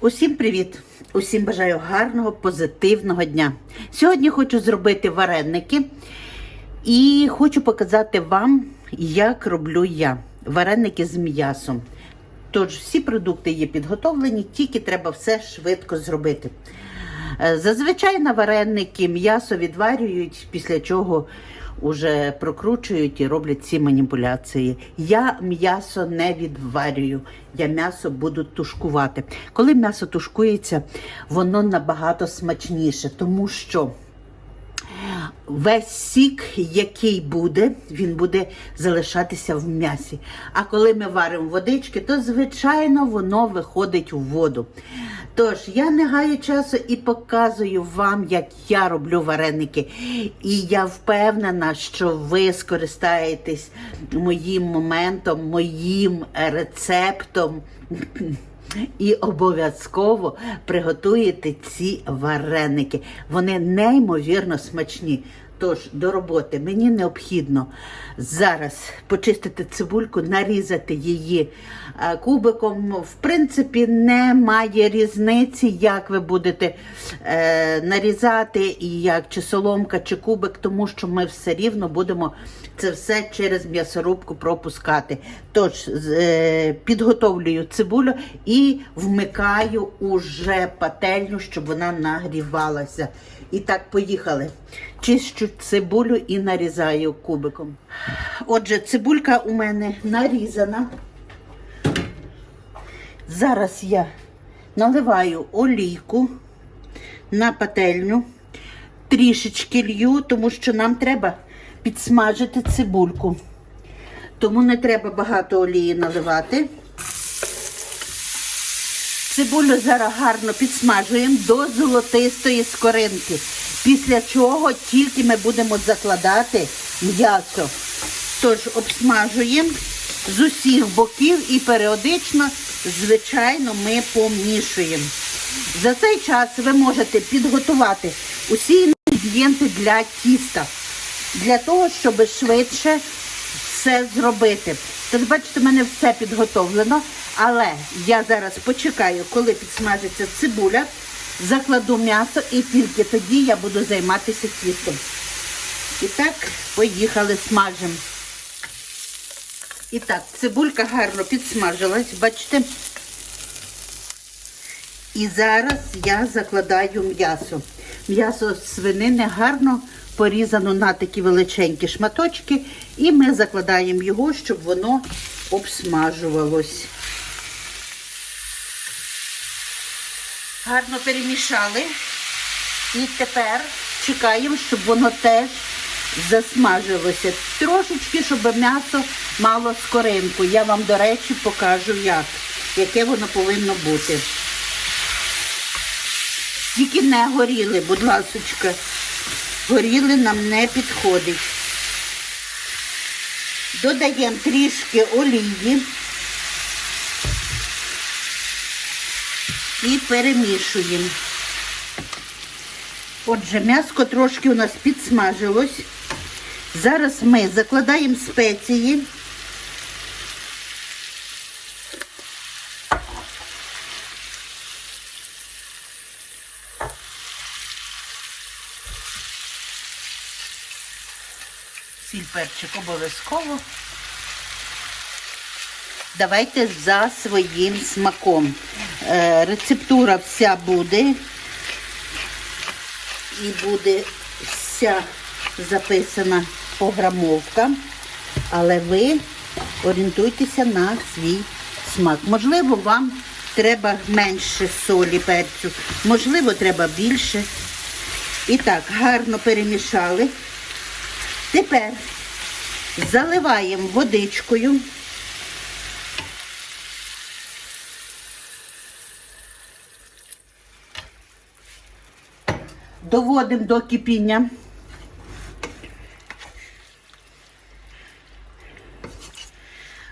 Усім привіт! Усім бажаю гарного, позитивного дня. Сьогодні хочу зробити вареники і хочу показати вам, як роблю я вареники з м'ясом. Тож всі продукти є підготовлені, тільки треба все швидко зробити. Е, Зазвичай на вареники м'ясо відварюють, після чого вже прокручують і роблять ці маніпуляції. Я м'ясо не відварюю, я м'ясо буду тушкувати. Коли м'ясо тушкується, воно набагато смачніше, тому що весь сік, який буде, він буде залишатися в м'ясі. А коли ми варимо водички, то звичайно воно виходить у воду. Тож я не гаю часу і показую вам, як я роблю вареники. І я впевнена, що ви скористаєтесь моїм моментом, моїм рецептом. І обов'язково приготуєте ці вареники. Вони неймовірно смачні. Тож до роботи мені необхідно зараз почистити цибульку, нарізати її е, кубиком. В принципі, немає різниці, як ви будете е, нарізати, і як чи соломка, чи кубик, тому що ми все рівно будемо це все через м'ясорубку пропускати. Тож е, підготовлюю цибулю і вмикаю уже пательню, щоб вона нагрівалася. І так, поїхали. Чищу цибулю і нарізаю кубиком. Отже, цибулька у мене нарізана. Зараз я наливаю олійку на пательню, трішечки лью, тому що нам треба підсмажити цибульку. Тому не треба багато олії наливати. Цибулю зараз гарно підсмажуємо до золотистої скоринки. Після чого тільки ми будемо закладати м'ясо. Тож обсмажуємо з усіх боків і періодично, звичайно, ми помішуємо. За цей час ви можете підготувати усі інгредієнти для тіста, для того, щоб швидше все зробити. Тож, бачите, в мене все підготовлено, але я зараз почекаю, коли підсмажиться цибуля, закладу м'ясо і тільки тоді я буду займатися тістом. І так, поїхали, смажимо. І так, цибулька гарно підсмажилась, бачите? І зараз я закладаю м'ясо. М'ясо свинини гарно порізано на такі величенькі шматочки, і ми закладаємо його, щоб воно обсмажувалось. Гарно перемішали. І тепер чекаємо, щоб воно теж засмажилося. Трошечки, щоб м'ясо мало скоринку. Я вам, до речі, покажу, як, яке воно повинно бути. Тільки не горіли, будь ласочка. Горіли нам не підходить. Додаємо трішки олії і перемішуємо. Отже, м'яско трошки у нас підсмажилось. Зараз ми закладаємо спеції. Сіль перчик обов'язково. Давайте за своїм смаком. Е, рецептура вся буде. І буде вся записана пограмовка. Але ви орієнтуйтеся на свій смак. Можливо, вам треба менше солі перцю, можливо, треба більше. І так, гарно перемішали. Тепер заливаємо водичкою. Доводимо до кипіння.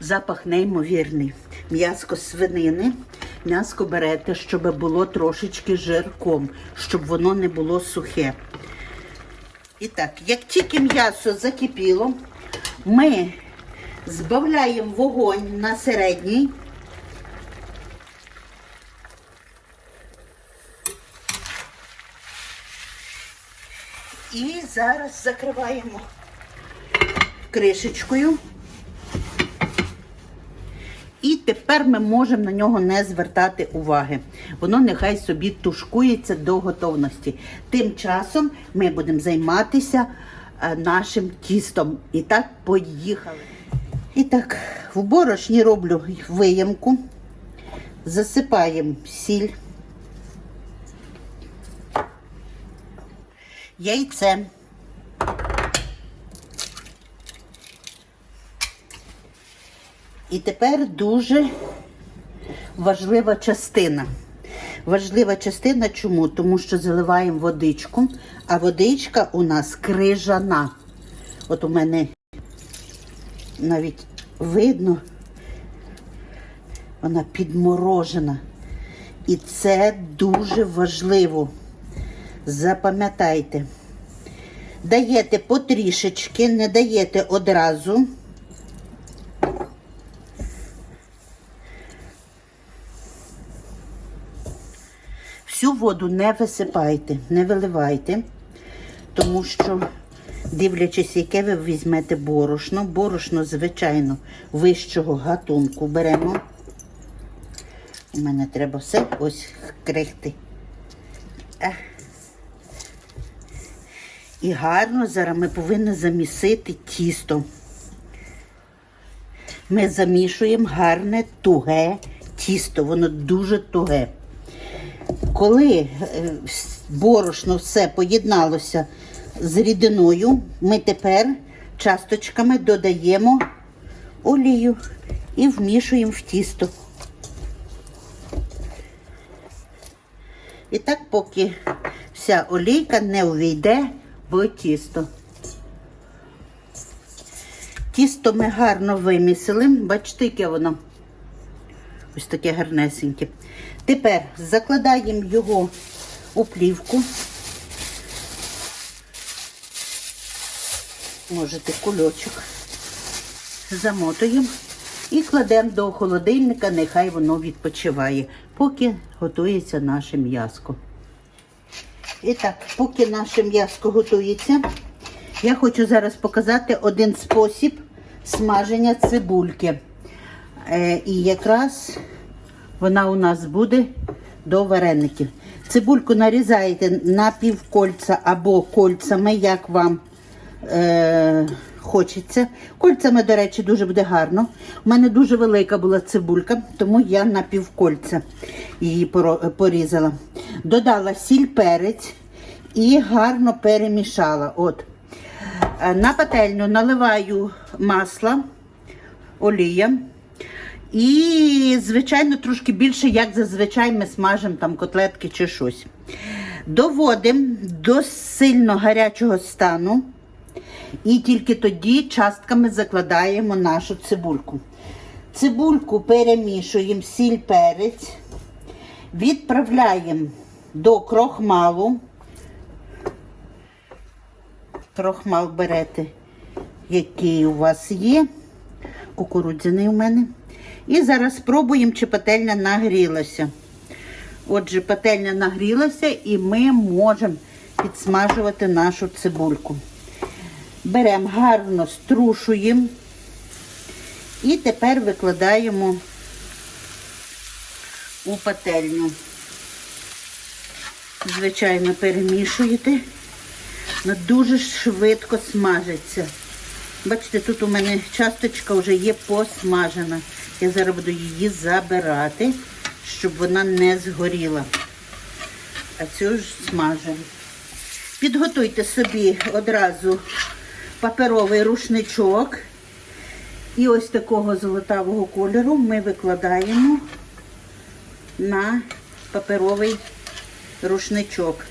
Запах неймовірний. М'яско свинини. М'яско берете, щоб було трошечки жирком, щоб воно не було сухе. І так, як тільки м'ясо закипіло, ми збавляємо вогонь на середній. І зараз закриваємо кришечкою тепер ми можемо на нього не звертати уваги. Воно нехай собі тушкується до готовності. Тим часом ми будемо займатися е, нашим тістом. І так, поїхали. І так, в борошні роблю виямку, засипаємо сіль, яйце. І тепер дуже важлива частина. Важлива частина чому? Тому що заливаємо водичку, а водичка у нас крижана. От у мене навіть видно, вона підморожена. І це дуже важливо. Запам'ятайте. Даєте потрішечки, не даєте одразу. Всю воду не висипайте, не виливайте, тому що, дивлячись, яке ви візьмете борошно, борошно, звичайно, вищого гатунку беремо. У мене треба все ось крихти. І гарно зараз ми повинні замісити тісто. Ми замішуємо гарне туге тісто, воно дуже туге. Коли е, борошно все поєдналося з рідиною, ми тепер часточками додаємо олію і вмішуємо в тісто. І так, поки вся олійка не увійде в тісто. Тісто ми гарно вимісили. Бачите, яке воно ось таке гарнесеньке. Тепер закладаємо його у плівку. Можете кульочок. Замотуємо і кладемо до холодильника, нехай воно відпочиває, поки готується наше м'яско. І так, поки наше м'яско готується, я хочу зараз показати один спосіб смаження цибульки. Е, і якраз вона у нас буде до вареників. Цибульку нарізаєте на півкольця або кольцями, як вам е, хочеться. Кольцями, до речі, дуже буде гарно. У мене дуже велика була цибулька, тому я на півкольця її порізала. Додала сіль перець і гарно перемішала. От. Е, На пательню наливаю масло, олія. І, звичайно, трошки більше, як зазвичай ми смажимо там котлетки чи щось. Доводимо до сильно гарячого стану. І тільки тоді частками закладаємо нашу цибульку. Цибульку перемішуємо, сіль перець, відправляємо до крохмалу. Крохмал берете, який у вас є. Кукурудзяний у мене. І зараз спробуємо, чи пательня нагрілася. Отже, пательня нагрілася і ми можемо підсмажувати нашу цибульку. Беремо гарно, струшуємо і тепер викладаємо у пательню. Звичайно, перемішуєте. Вона дуже швидко смажиться. Бачите, тут у мене часточка вже є посмажена. Я зараз буду її забирати, щоб вона не згоріла. А цю ж смажемо. Підготуйте собі одразу паперовий рушничок. І ось такого золотавого кольору ми викладаємо на паперовий рушничок.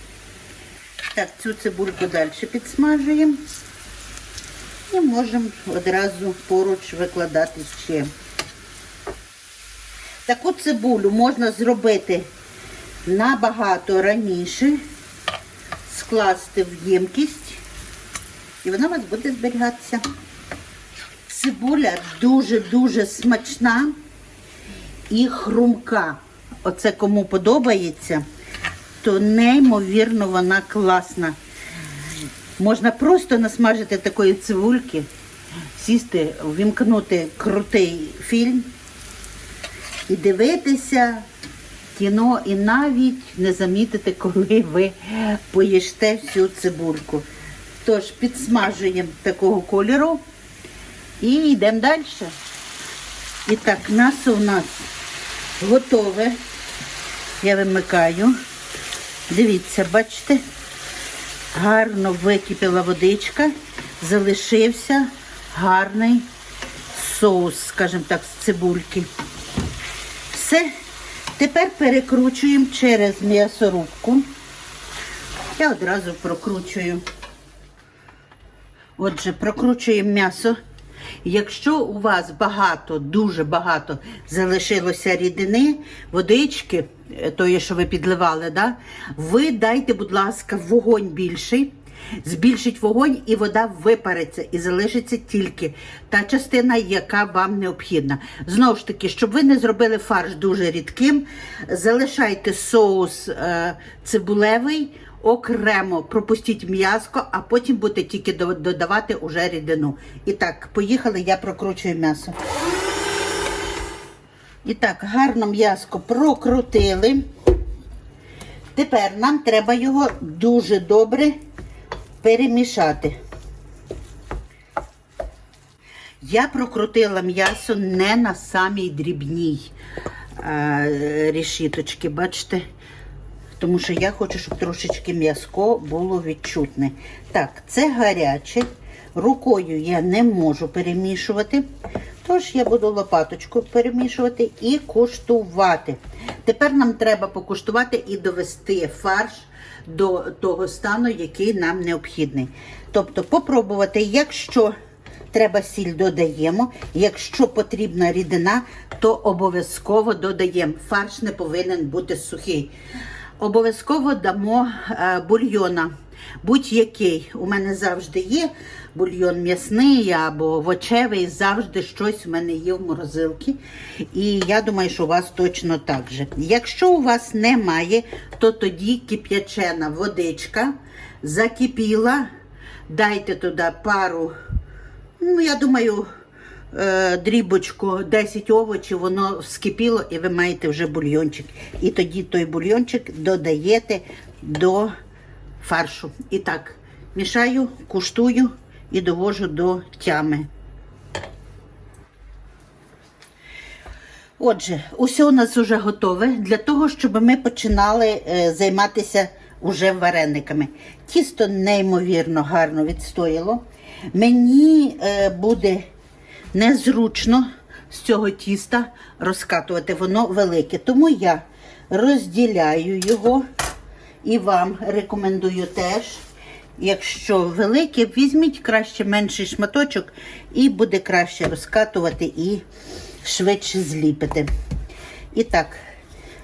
Так, цю цибульку далі підсмажуємо. І можемо одразу поруч викладати ще. Таку цибулю можна зробити набагато раніше, скласти в ємкість, і вона у вас буде зберігатися. Цибуля дуже-дуже смачна і хрумка. Оце кому подобається, то неймовірно вона класна. Можна просто насмажити такої цибульки, сісти, вімкнути крутий фільм і дивитися кіно, і навіть не замітити, коли ви поїсте всю цибульку. Тож підсмажуємо такого кольору і йдемо далі. І так, м'ясо у нас готове. Я вимикаю. Дивіться, бачите, гарно википіла водичка, залишився гарний соус, скажімо так, з цибульки. Все. Тепер перекручуємо через м'ясорубку. Я одразу прокручую. Отже, прокручуємо м'ясо. Якщо у вас багато, дуже багато залишилося рідини, водички, е, тої, що ви підливали, да? ви дайте, будь ласка, вогонь більший, збільшіть вогонь і вода випариться і залишиться тільки та частина, яка вам необхідна. Знову ж таки, щоб ви не зробили фарш дуже рідким, залишайте соус е, цибулевий окремо пропустіть м'яско, а потім будете тільки додавати уже рідину. І так, поїхали, я прокручую м'ясо. І так, гарно м'яско прокрутили. Тепер нам треба його дуже добре перемішати. Я прокрутила м'ясо не на самій дрібній е, рішіточці, бачите? Тому що я хочу, щоб трошечки м'язко було відчутне. Так, це гаряче. Рукою я не можу перемішувати. Тож я буду лопаточкою перемішувати і куштувати. Тепер нам треба покуштувати і довести фарш до того стану, який нам необхідний. Тобто попробувати, якщо треба сіль додаємо, якщо потрібна рідина, то обов'язково додаємо. Фарш не повинен бути сухий. Обов'язково дамо е, бульйона. Будь-який. У мене завжди є бульйон м'ясний або овочевий, завжди щось у мене є в морозилці. І я думаю, що у вас точно так же. Якщо у вас немає, то тоді кип'ячена водичка закипіла. Дайте туди пару, ну, я думаю, е, дрібочку 10 овочів, воно вскипіло і ви маєте вже бульйончик. І тоді той бульйончик додаєте до фаршу. І так, мішаю, куштую і довожу до тями. Отже, усе у нас вже готове для того, щоб ми починали е, займатися уже варениками. Тісто неймовірно гарно відстояло. Мені е, буде незручно з цього тіста розкатувати, воно велике. Тому я розділяю його і вам рекомендую теж. Якщо велике, візьміть краще менший шматочок і буде краще розкатувати і швидше зліпити. І так,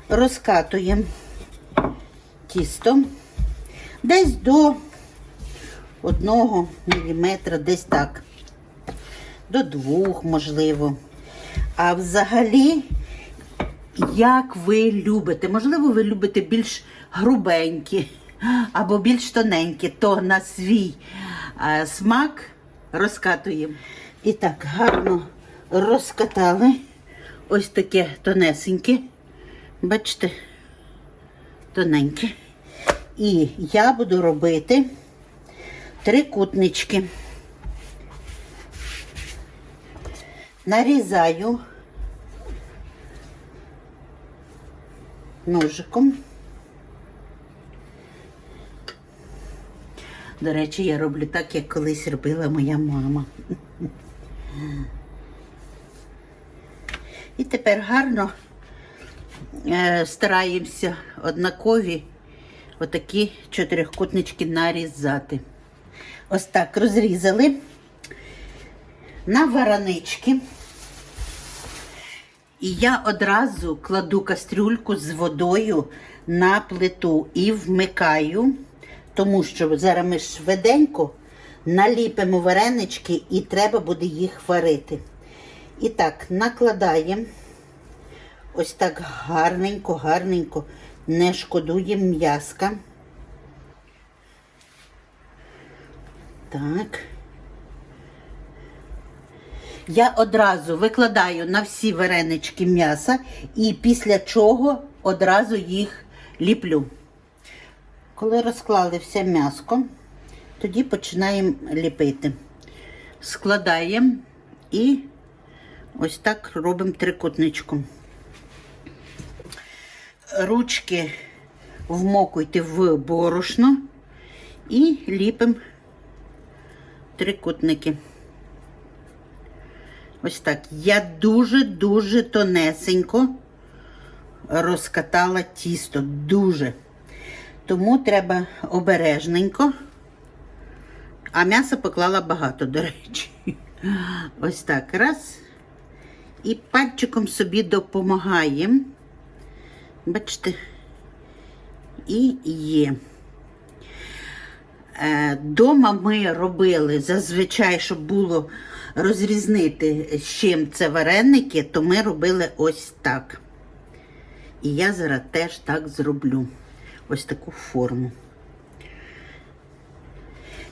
розкатуємо тісто десь до 1 мм, десь так. До двох, можливо. А взагалі, як ви любите? Можливо, ви любите більш грубенькі або більш тоненькі, то на свій е, смак розкатуємо. І так, гарно розкатали. Ось таке тонесеньке. Бачите, тоненьке. І я буду робити трикутнички. Нарізаю ножиком. До речі, я роблю так, як колись робила моя мама. І тепер гарно е, стараємося однакові отакі чотирикутнички нарізати. Ось так розрізали на варанички. І я одразу кладу кастрюльку з водою на плиту і вмикаю, тому що зараз ми швиденько наліпимо варенички і треба буде їх варити. І так, накладаємо ось так гарненько, гарненько, не шкодуємо м'яска. Так. Я одразу викладаю на всі варенички м'яса і після чого одразу їх ліплю. Коли розклали все м'яско, тоді починаємо ліпити. Складаємо і ось так робимо трикутничком. Ручки вмокуйте в борошно і ліпимо трикутники. Ось так. Я дуже-дуже тонесенько розкатала тісто. Дуже. Тому треба обережненько. А м'яса поклала багато, до речі. Ось так. Раз. І пальчиком собі допомагаємо. Бачите, і є. Е, Дома ми робили зазвичай, щоб було розрізнити, з чим це вареники, то ми робили ось так. І я зараз теж так зроблю. Ось таку форму.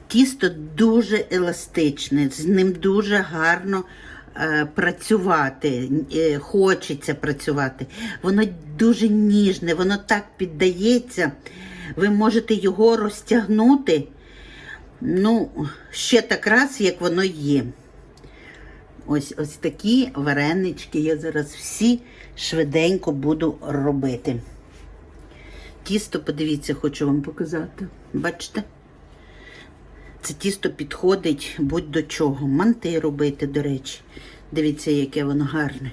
Тісто дуже еластичне, з ним дуже гарно е, працювати, е, хочеться працювати. Воно дуже ніжне, воно так піддається. Ви можете його розтягнути, ну, ще так раз, як воно є. Ось ось такі варенички я зараз всі швиденько буду робити. Тісто, подивіться, хочу вам показати. Бачите? Це тісто підходить будь до чого. Манти робити, до речі. Дивіться, яке воно гарне.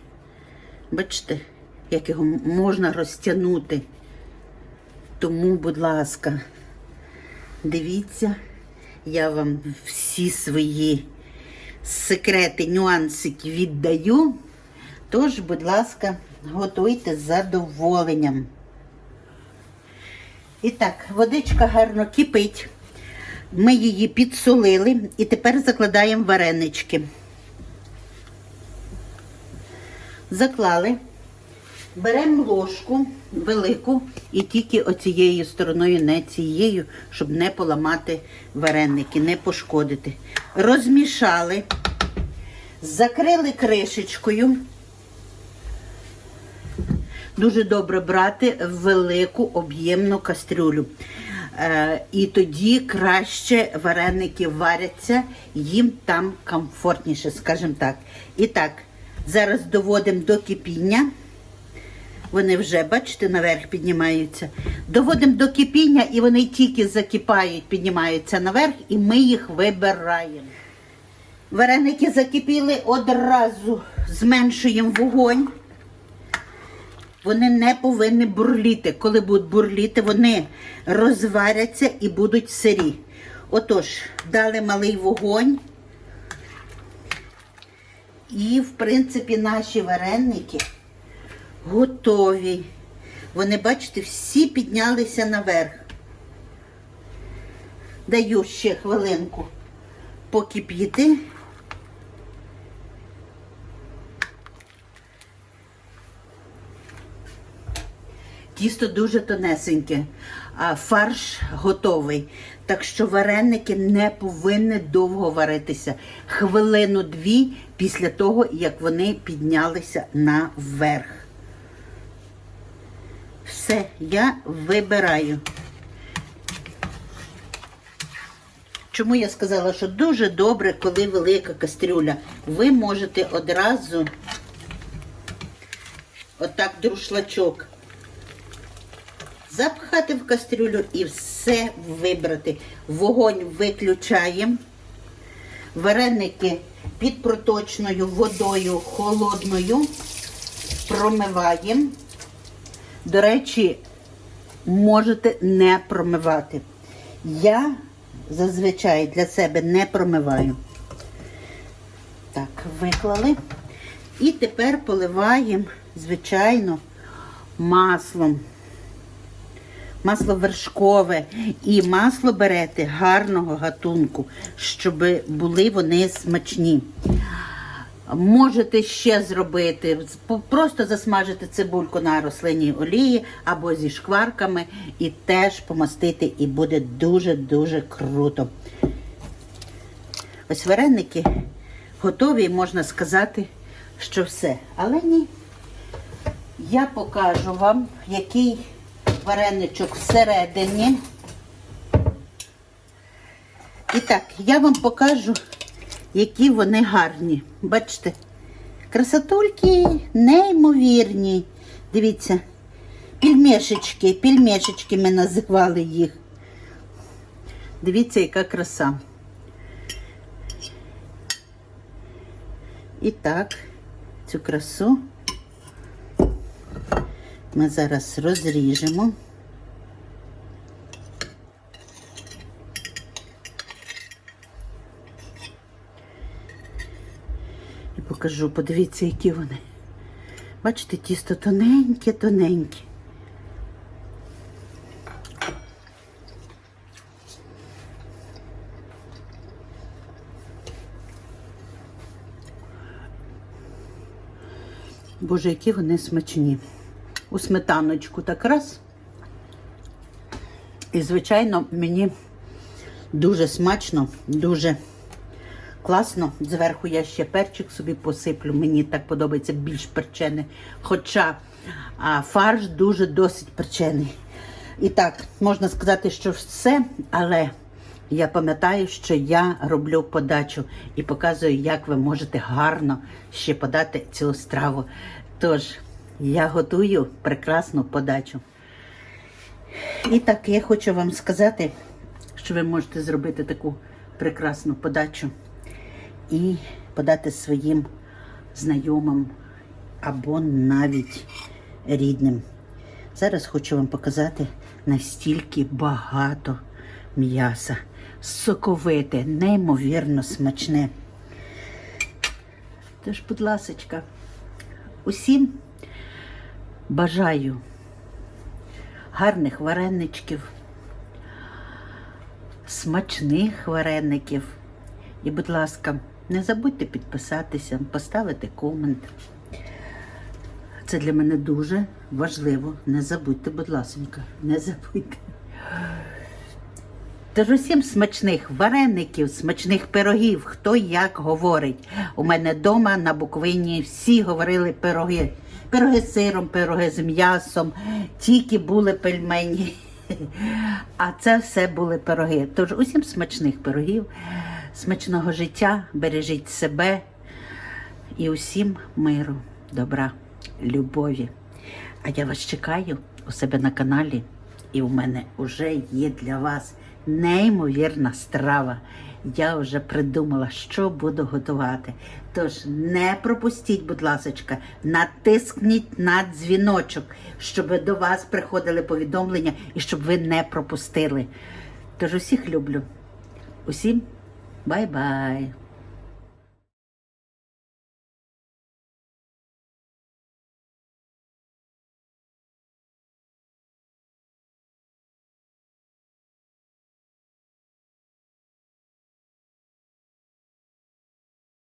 Бачите, як його можна розтягнути. Тому, будь ласка, дивіться, я вам всі свої секрети, нюансики віддаю. Тож, будь ласка, готуйте з задоволенням. І так, водичка гарно кипить. Ми її підсолили і тепер закладаємо варенички. Заклали. Беремо ложку велику і тільки оцією стороною, не цією, щоб не поламати вареники, не пошкодити. Розмішали, закрили кришечкою. Дуже добре брати велику об'ємну кастрюлю. Е, і тоді краще вареники варяться, їм там комфортніше, скажімо так. І так, зараз доводимо до кипіння. Вони вже, бачите, наверх піднімаються. Доводимо до кипіння, і вони тільки закипають, піднімаються наверх, і ми їх вибираємо. Вареники закипіли, одразу зменшуємо вогонь. Вони не повинні бурліти. Коли будуть бурліти, вони розваряться і будуть сирі. Отож, дали малий вогонь. І, в принципі, наші вареники готові. Вони, бачите, всі піднялися наверх. Даю ще хвилинку покипіти. Тісто дуже тонесеньке, а фарш готовий. Так що вареники не повинні довго варитися. Хвилину-дві після того, як вони піднялися наверх. Все, я вибираю. Чому я сказала, що дуже добре, коли велика кастрюля. Ви можете одразу отак друшлачок запхати в кастрюлю і все вибрати. Вогонь виключаємо. Вареники під проточною водою холодною промиваємо. До речі, можете не промивати. Я зазвичай для себе не промиваю. Так, виклали. І тепер поливаємо, звичайно, маслом. Масло вершкове і масло берете гарного гатунку, щоб були вони смачні. Можете ще зробити, просто засмажити цибульку на рослинній олії або зі шкварками і теж помастити, і буде дуже-дуже круто. Ось вареники готові, можна сказати, що все. Але ні. Я покажу вам, який вареничок всередині. І так, я вам покажу, які вони гарні. Бачите, красотульки неймовірні. Дивіться, пельмешечки, пельмешечки ми називали їх. Дивіться, яка краса. І так, цю красу ми зараз розріжемо. І покажу, подивіться, які вони. Бачите, тісто тоненьке, тоненьке. Боже, які вони смачні. У сметаночку так раз. І, звичайно, мені дуже смачно, дуже класно. Зверху я ще перчик собі посиплю. Мені так подобається більш перчений. Хоча а, фарш дуже досить перчений. І так, можна сказати, що все, але я пам'ятаю, що я роблю подачу і показую, як ви можете гарно ще подати цю страву. Тож, я готую прекрасну подачу. І так, я хочу вам сказати, що ви можете зробити таку прекрасну подачу і подати своїм знайомим або навіть рідним. Зараз хочу вам показати настільки багато м'яса. Соковите, неймовірно смачне. Тож, будь ласочка, усім бажаю гарних вареничків, смачних вареників. І, будь ласка, не забудьте підписатися, поставити комент. Це для мене дуже важливо. Не забудьте, будь ласка, не забудьте. Тож усім смачних вареників, смачних пирогів, хто як говорить. У мене вдома на Буковині всі говорили пироги. Пироги з сиром, пироги з м'ясом, тільки були пельмені. А це все були пироги. Тож усім смачних пирогів, смачного життя, бережіть себе і усім миру, добра, любові. А я вас чекаю у себе на каналі, і у мене вже є для вас неймовірна страва. Я вже придумала, що буду готувати. Тож не пропустіть, будь ласочка, натискніть на дзвіночок, щоб до вас приходили повідомлення і щоб ви не пропустили. Тож усіх люблю. Усім бай-бай!